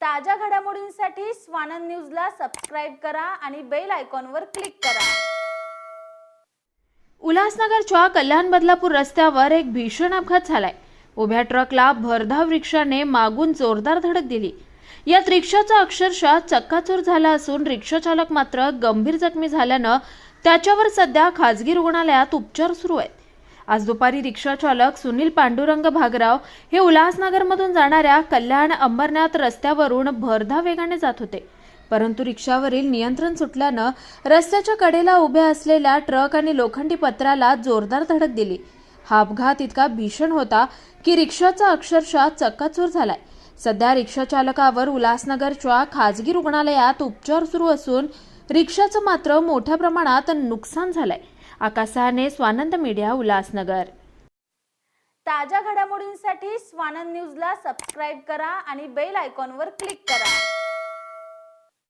ताज्या घडामोडींसाठी स्वानंद न्यूजला सबस्क्राईब करा आणि बेल आयकॉनवर क्लिक करा. उल्हासनगरच्या कल्याण बदलापूर रस्त्यावर एक भीषण अपघात झालाय. उभ्या ट्रकला भरधाव रिक्षाने मागून जोरदार धडक दिली. यात रिक्षाचा अक्षरशः चक्काचूर झाला असून रिक्षाचालक मात्र गंभीर जखमी झाल्यानं त्याच्यावर सध्या खासगी रुग्णालयात उपचार सुरू आहेत. आज दुपारी रिक्षा चालक सुनील पांडुरंग भागराव हे उल्हासनगरमधून जाणाऱ्या कल्याण अंबरनाथ रस्त्यावरून भरधा वेगाने जात होते. परंतु रिक्षावरील नियंत्रण सुटल्यानं रस्त्याच्या कडेला उभ्या असलेल्या ट्रक आणि लोखंडी पत्राला जोरदार धडक दिली. हा अपघात इतका भीषण होता की रिक्षाचा अक्षरशः चक्काचूर झालाय. सध्या रिक्षा चालकावर उल्हासनगरच्या खाजगी रुग्णालयात उपचार सुरू असून रिक्षाचं मात्र मोठ्या प्रमाणात नुकसान झालंय. आकाशाने स्वानंद मीडिया उल्हासनगर. ताज्या घडामोडींसाठी स्वानंद न्यूजला सबस्क्राईब करा आणि बेल आयकॉनवर क्लिक करा.